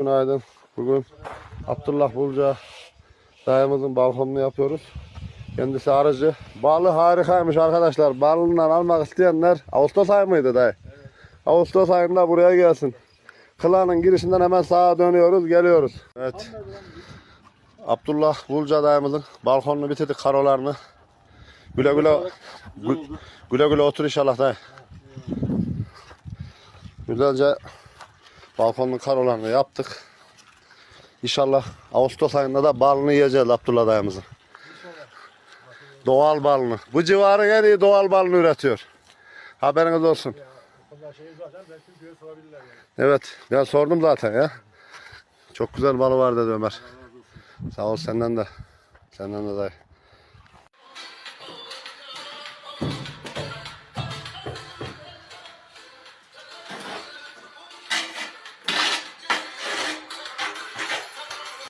Günaydın. Bugün Abdullah Bulca dayımızın balkonunu yapıyoruz. Kendisi arıcı. Balı harikaymış arkadaşlar. Balından almak isteyenler Ağustos ayı mıydı dayı? Ağustos ayında buraya gelsin. Kılanın girişinden hemen sağa dönüyoruz, geliyoruz. Evet. Abdullah Bulca dayımızın balkonunu bitirdik karolarını. Güle güle gü- güle güle otur inşallah dayı. Güzelce balkonun karolarını yaptık. İnşallah Ağustos ayında da balını yiyeceğiz Abdullah dayımızın. Doğal balını. Bu civarın en iyi doğal balını üretiyor. Haberiniz olsun. Evet ben sordum zaten ya. Çok güzel balı var dedi Ömer. Sağ ol senden de. Senden de dayı.